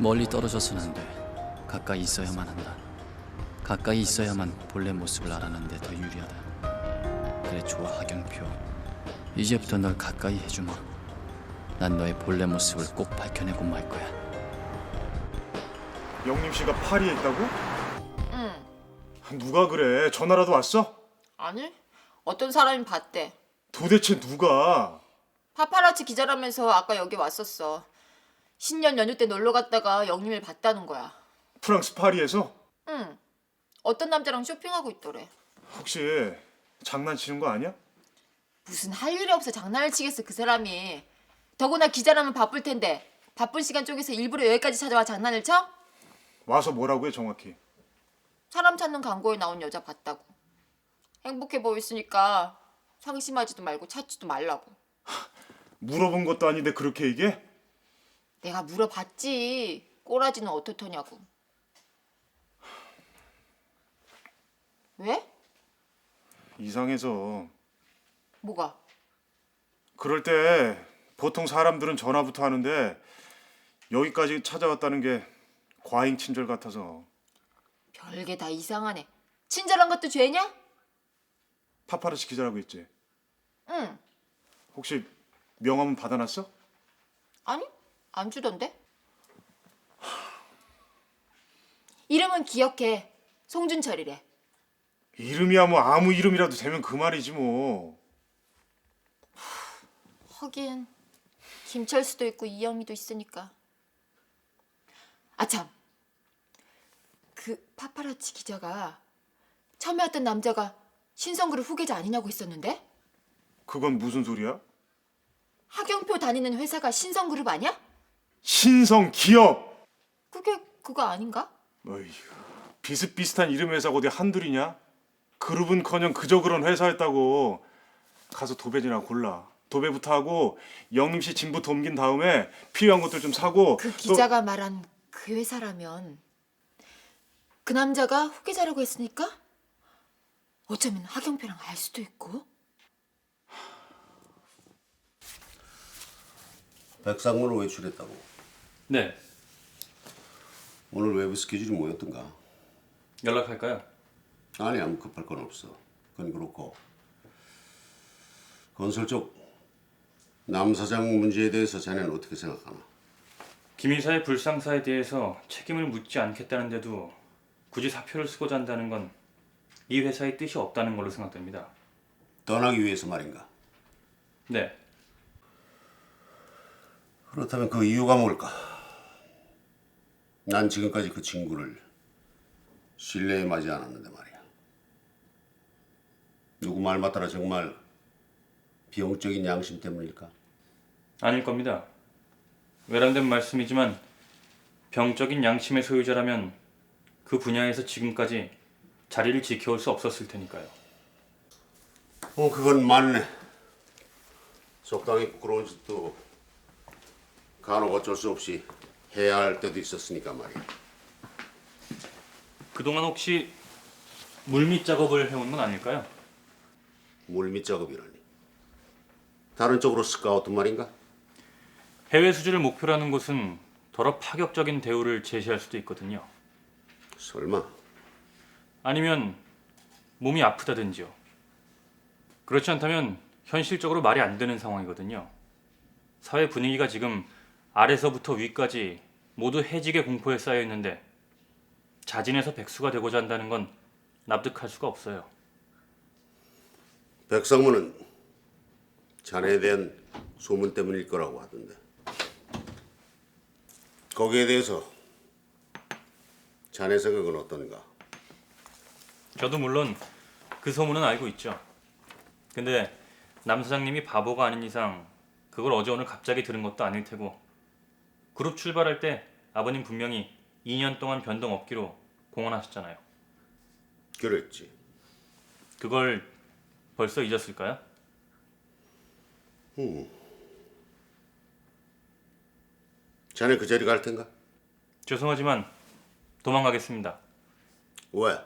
멀리 떨어져서는 안 돼. 가까이 있어야만 한다. 가까이 있어야만 본래 모습을 알아내는데 더 유리하다. 그래 좋아 하경표. 이제부터 널 가까이 해주마. 난 너의 본래 모습을 꼭 밝혀내고 말 거야. 영림 씨가 파리에 있다고? 응. 누가 그래? 전화라도 왔어? 아니? 어떤 사람이 봤대. 도대체 누가? 파파라치 기자라면서 아까 여기 왔었어. 신년 연휴 때 놀러 갔다가 영림을 봤다는 거야. 프랑스 파리에서? 응. 어떤 남자랑 쇼핑하고 있더래. 혹시 장난치는 거 아니야? 무슨 할 일이 없어 장난을 치겠어 그 사람이. 더구나 기자라면 바쁠 텐데 바쁜 시간 쪼개서 일부러 여기까지 찾아와 장난을 쳐? 와서 뭐라고 해 정확히? 사람 찾는 광고에 나온 여자 봤다고. 행복해 보였으니까 상심하지도 말고 찾지도 말라고. 물어본 것도 아닌데 그렇게 얘기해? 내가 물어봤지. 꼬라지는 어떻더냐고. 왜? 이상해서 뭐가? 그럴 때 보통 사람들은 전화부터 하는데 여기까지 찾아왔다는 게 과잉 친절 같아서 별게 다 이상하네. 친절한 것도 죄냐? 파파라치 기자라고 했지. 응. 혹시 명함은 받아놨어? 아니, 안 주던데. 이름은 기억해. 송준철이래. 이름이야 뭐 아무 이름이라도 되면 그 말이지 뭐. 하긴 김철수도 있고 이영미도 있으니까. 아참. 그 파파라치 기자가 처음에 왔던 남자가 신성그룹 후계자 아니냐고 했었는데 그건 무슨 소리야? 하경표 다니는 회사가 신성그룹 아니야? 신성 기업. 그게 그거 아닌가? 어휴, 비슷비슷한 이름 회사가 어디 한둘이냐? 그룹은커녕 그저 그런 회사였다고. 가서 도배지나 골라. 도배부터 하고 영림 씨 짐부터 옮긴 다음에 필요한 것들 좀 사고. 그 또- 기자가 말한 그 회사라면 그 남자가 후계자라고 했으니까 어쩌면 하경표랑 알 수도 있고 백상문을 외출했다고. 네, 오늘 외부 스케줄이 뭐였던가? 연락할까요? 아니 아무 급할 건 없어. 그건 그렇고 건설 쪽 남 사장 문제에 대해서 자네는 어떻게 생각하나? 김 이사의 불상사에 대해서 책임을 묻지 않겠다는데도 굳이 사표를 쓰고자 한다는 건 이 회사의 뜻이 없다는 걸로 생각됩니다. 떠나기 위해서 말인가? 네, 그렇다면 그 이유가 뭘까? 난 지금까지 그 친구를 신뢰에 맞지 않았는데 말이야. 누구 말 맞따라 정말 비용적인 양심 때문일까? 아닐 겁니다. 외람된 말씀이지만 병적인 양심의 소유자라면 그 분야에서 지금까지 자리를 지켜올 수 없었을 테니까요. 어, 그건 맞네. 적당히 부끄러운 짓도 간혹 어쩔 수 없이 해야 할 때도 있었으니까 말이야. 그동안 혹시 물밑 작업을 해온 건 아닐까요? 물밑 작업이라니. 다른 쪽으로 스카우트 말인가? 해외 수주를 목표로 하는 곳은 더러 파격적인 대우를 제시할 수도 있거든요. 설마. 아니면 몸이 아프다든지요. 그렇지 않다면 현실적으로 말이 안 되는 상황이거든요. 사회 분위기가 지금 아래서부터 위까지 모두 해직의 공포에 쌓여 있는데 자진해서 백수가 되고자 한다는 건 납득할 수가 없어요. 백성문은 자네에 대한 소문 때문일 거라고 하던데. 거기에 대해서 자네 생각은 어떤가? 저도 물론 그 소문은 알고 있죠. 근데 남 사장님이 바보가 아닌 이상 그걸 어제 오늘 갑자기 들은 것도 아닐 테고 그룹 출발할 때 아버님 분명히 2년 동안 변동 없기로 공언하셨잖아요. 그랬지. 그걸 벌써 잊었을까요? 자네 그 자리 갈 텐가? 죄송하지만 도망가겠습니다. 왜?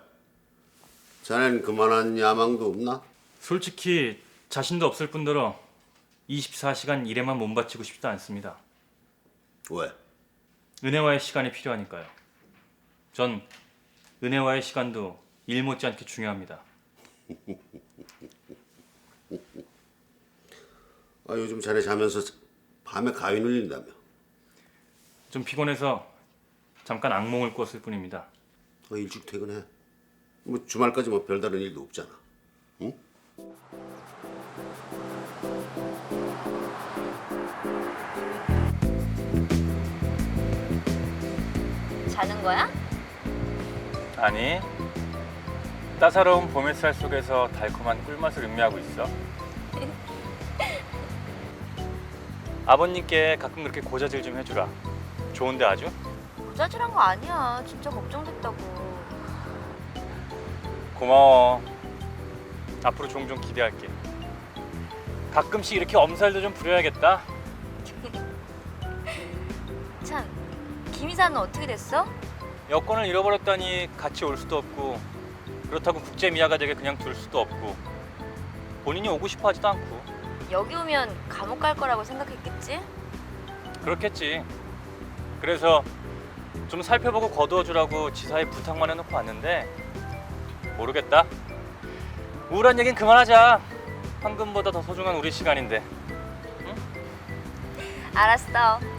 자넨 그만한 야망도 없나? 솔직히 자신도 없을 뿐더러 24시간 일에만 몸 바치고 싶지도 않습니다. 왜? 은혜와의 시간이 필요하니까요. 전 은혜와의 시간도 일 못지않게 중요합니다. 아, 요즘 자네 자면서 밤에 가위 눌린다며. 좀 피곤해서 잠깐 악몽을 꿨을 뿐입니다. 어, 일찍 퇴근해. 뭐 주말까지 뭐 별다른 일도 없잖아. 자는 거야? 아니, 따사로운 봄 햇살 속에서 달콤한 꿀맛을 음미하고 있어. 아버님께 가끔 그렇게 고자질 좀 해주라. 좋은데 아주? 부자질한 거 아니야. 진짜 걱정됐다고. 고마워. 앞으로 종종 기대할게. 가끔씩 이렇게 엄살도 좀 부려야겠다. 이사는 어떻게 됐어? 여권을 잃어버렸다니 같이 올 수도 없고 그렇다고 국제 미아가족에 그냥 둘 수도 없고 본인이 오고 싶어 하지도 않고 여기 오면 감옥 갈 거라고 생각했겠지? 그렇겠지. 그래서 좀 살펴보고 거두어 주라고 지사에 부탁만 해놓고 왔는데 모르겠다. 우울한 얘긴 그만하자. 황금보다 더 소중한 우리 시간인데. 알았어.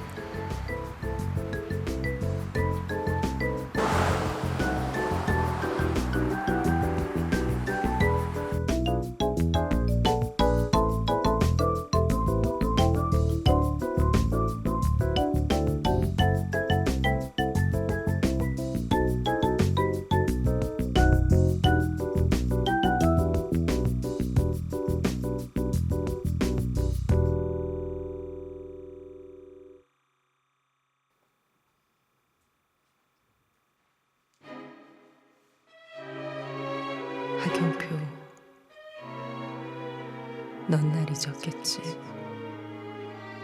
넌 날 잊었겠지.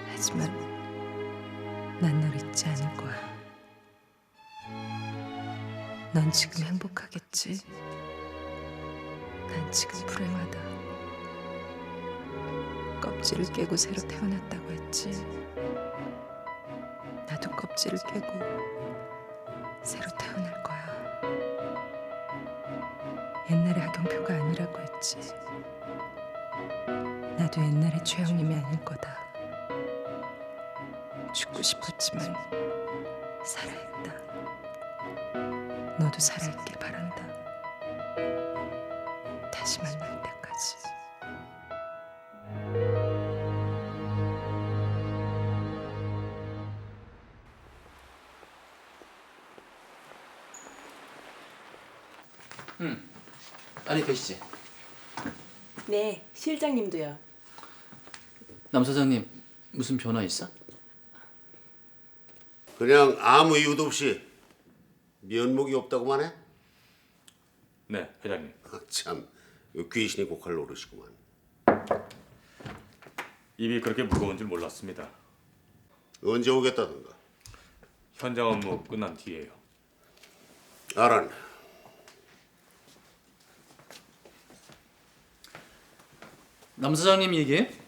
하지만 난 널 잊지 않을 거야. 넌 지금 행복하겠지. 난 지금 불행하다. 껍질을 깨고 새로 태어났다고 했지. 나도 껍질을 깨고 새로 태어날 거야. 옛날의 하경표가 아니라고 했지. 나도 옛날의 최영님이 아닐 거다. 죽고 싶었지만 살아있다. 너도 살아있길 바란다. 다시 만날 때까지. 아니 계시지. 네, 실장님도요. 남 사장님 무슨 변화 있어? 그냥 아무 이유도 없이 면목이 없다고만 해? 네, 회장님. 아, 참, 이 귀신이 고칼 노릇이구만. 입이 그렇게 무거운 줄 몰랐습니다. 언제 오겠다던가. 현장 업무 끝난 뒤에요. 알았네. 남 사장님 얘기해?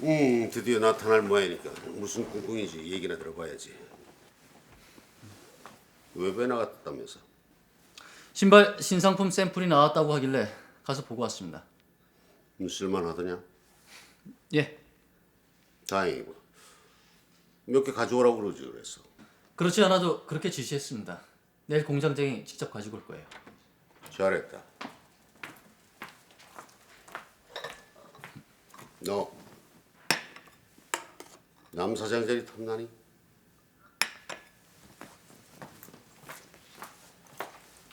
음, 드디어 나타날 모양이니까 무슨 꿍꿍인지 얘기나 들어봐야지. 외부에 나갔다면서? 신발 신상품 샘플이 나왔다고 하길래 가서 보고 왔습니다. 음, 쓸만하더냐? 예, 다행이고. 몇 개 가져오라고 그러지 그랬어. 그렇지 않아도 그렇게 지시했습니다. 내일 공장장이 직접 가지고 올 거예요. 잘했다. 너, 남 사장 자리 탐나니?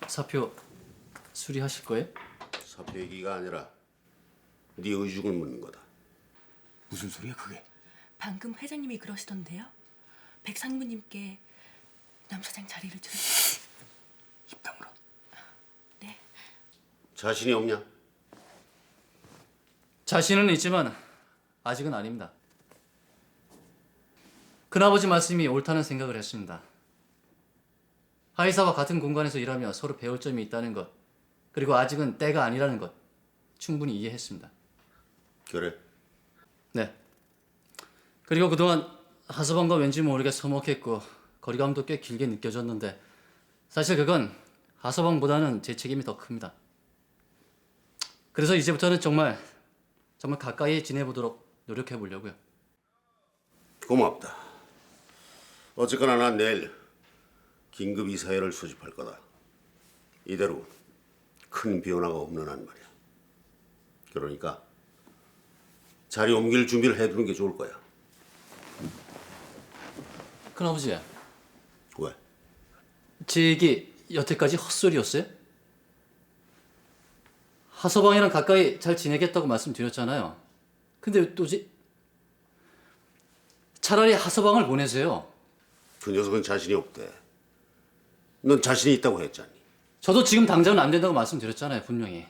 사표 수리하실 거예요? 사표 얘기가 아니라 네 의중을 묻는 거다. 무슨 소리야 그게? 방금 회장님이 그러시던데요. 백상무님께 남 사장 자리를 줄 입당으로. 자신이 없냐? 자신은 있지만 아직은 아닙니다. 큰아버지 말씀이 옳다는 생각을 했습니다. 하이사와 같은 공간에서 일하며 서로 배울 점이 있다는 것, 그리고 아직은 때가 아니라는 것 충분히 이해했습니다. 그래. 네. 그리고 그동안 하서방과 왠지 모르게 서먹했고 거리감도 꽤 길게 느껴졌는데 사실 그건 하서방보다는 제 책임이 더 큽니다. 그래서 이제부터는 정말 정말 가까이 지내보도록 노력해 보려고요. 고맙다. 어쨌거나 난 내일 긴급 이사회를 소집할 거다. 이대로 큰 변화가 없는 한 말이야. 그러니까 자리 옮길 준비를 해두는 게 좋을 거야. 큰아버지, 왜? 제 얘기 여태까지 헛소리였어요? 하서방이랑 가까이 잘 지내겠다고 말씀드렸잖아요. 근데 왜 또지? 차라리 하서방을 보내세요. 그 녀석은 자신이 없대. 넌 자신이 있다고 했잖니. 저도 지금 당장은 안 된다고 말씀드렸잖아요, 분명히.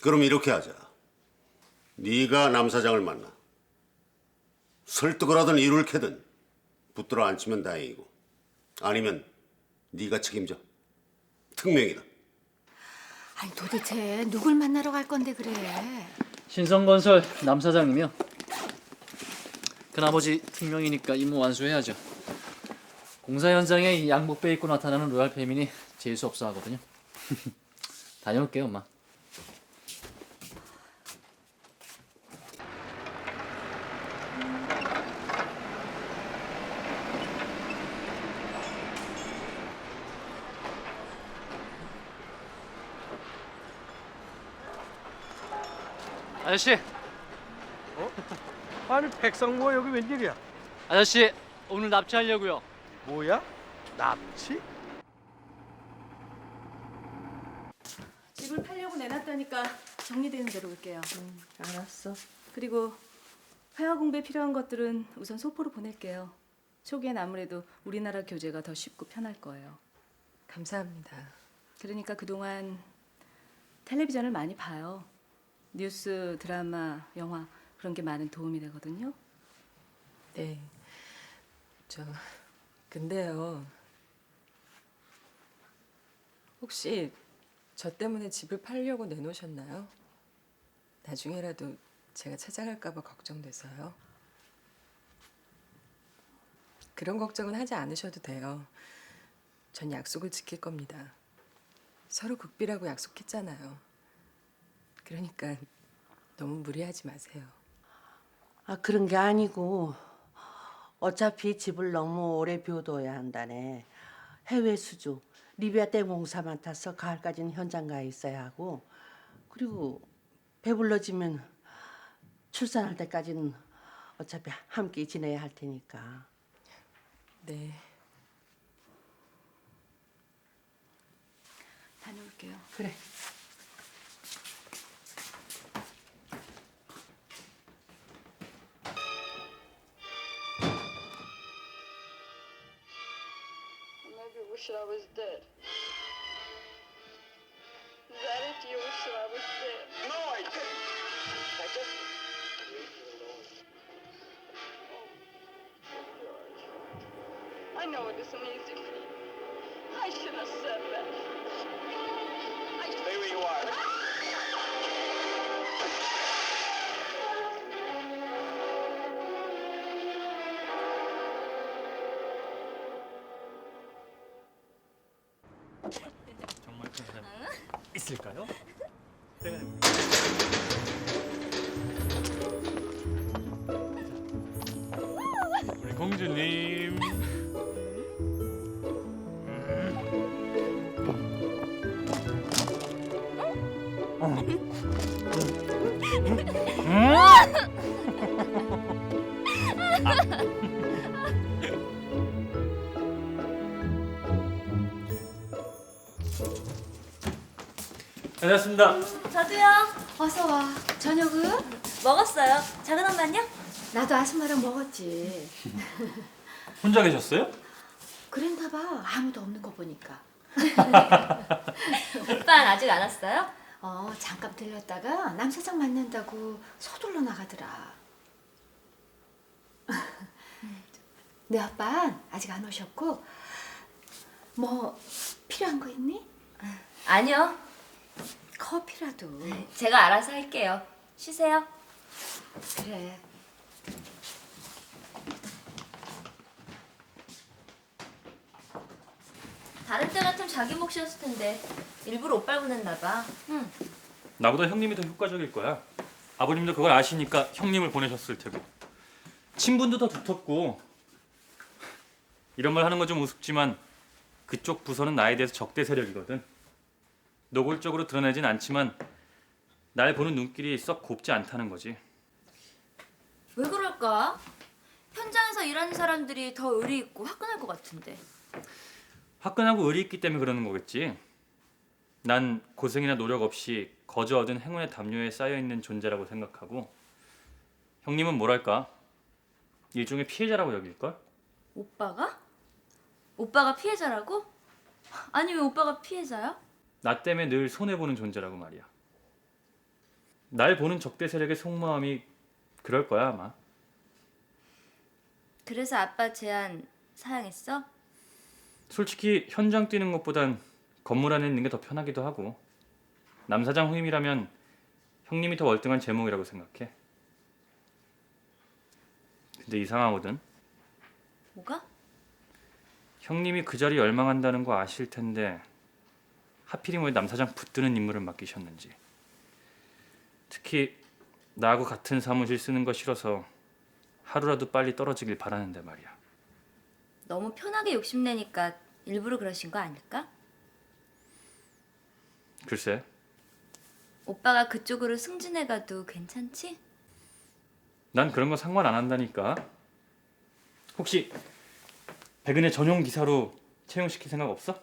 그럼 이렇게 하자. 네가 남 사장을 만나. 설득을 하든 이를 캐든 붙들어 앉히면 다행이고 아니면 네가 책임져. 특명이다. 아니 도대체 누굴 만나러 갈 건데 그래? 신성건설 남 사장님이요. 큰아버지 특명이니까 임무 완수해야죠. 공사 현장에 이 양복배 입고 나타나는 로얄 페민이 재수 없어 하거든요. 다녀올게요, 엄마. 아저씨, 아니 백성모가 여기 웬일이야? 아저씨 오늘 납치하려고요. 뭐야? 납치? 집을 팔려고 내놨다니까 정리되는 대로 올게요. 알았어. 그리고 회화 공부에 필요한 것들은 우선 소포로 보낼게요. 초기엔 아무래도 우리나라 교재가 더 쉽고 편할 거예요. 감사합니다. 그러니까 그동안 텔레비전을 많이 봐요. 뉴스, 드라마, 영화 그런 게 많은 도움이 되거든요. 네. 저 근데요. 혹시 저 때문에 집을 팔려고 내놓으셨나요? 나중에라도 제가 찾아갈까봐 걱정돼서요. 그런 걱정은 하지 않으셔도 돼요. 전 약속을 지킬 겁니다. 서로 극비라고 약속했잖아요. 그러니까 너무 무리하지 마세요. 아 그런 게 아니고 어차피 집을 너무 오래 비워둬야 한다네. 해외 수주, 리비아 때 공사만 타서 가을까지는 현장 가 있어야 하고 그리고 배불러지면 출산할 때까지는 어차피 함께 지내야 할 테니까. 네. 다녀올게요. 그래. Wish I was dead. That it? You wish I was dead? No, I didn't. I just. Oh, George. I know it isn't easy for you. I should have said that. I Stay where you are. Ah! 있을까요? 우리 공주님. 다녀왔습니다. 저도요. 어서 와. 저녁은? 먹었어요. 작은 엄마는요? 나도 아줌마랑 먹었지. 혼자 계셨어요? 그랬나 봐. 아무도 없는 거 보니까. 오빠는 아직 안 왔어요? 어 잠깐 들렸다가 남 사장 만난다고 서둘러 나가더라. 내 아빠는 아직 안 오셨고 뭐 필요한 거 있니? 아니요. 커피라도. 제가 알아서 할게요. 쉬세요. 그래. 다른 때 같으면 자기 몫이었을 텐데 일부러 못 밟아냈나 봐. 응. 나보다 형님이 더 효과적일 거야. 아버님도 그걸 아시니까 형님을 보내셨을 테고. 친분도 더 두텁고. 이런 말 하는 건 좀 우습지만 그쪽 부서는 나에 대해서 적대 세력이거든. 노골적으로 드러내진 않지만 날 보는 눈길이 썩 곱지 않다는 거지. 왜 그럴까? 현장에서 일하는 사람들이 더 의리 있고 화끈할 것 같은데. 화끈하고 의리 있기 때문에 그러는 거겠지. 난 고생이나 노력 없이 거저 얻은 행운의 담요에 쌓여 있는 존재라고 생각하고 형님은 뭐랄까 일종의 피해자라고 여길 걸. 오빠가? 오빠가 피해자라고? 아니 왜 오빠가 피해자야? 나 때문에 늘 손해 보는 존재라고 말이야. 날 보는 적대 세력의 속마음이 그럴 거야 아마. 그래서 아빠 제안 사양했어? 솔직히 현장 뛰는 것보단 건물 안에 있는 게 더 편하기도 하고 남 사장 후임이라면 형님이 더 월등한 제목이라고 생각해. 근데 이상하거든. 뭐가? 형님이 그 자리 열망한다는 거 아실 텐데 하필이면 왜남 사장 붙드는 임무를 맡기셨는지. 특히 나하고 같은 사무실 쓰는 거 싫어서 하루라도 빨리 떨어지길 바라는데 말이야. 너무 편하게 욕심내니까 일부러 그러신 거 아닐까? 글쎄, 오빠가 그쪽으로 승진해가도 괜찮지? 난 그런 거 상관 안 한다니까. 혹시 백은혜 전용 기사로 채용시킬 생각 없어?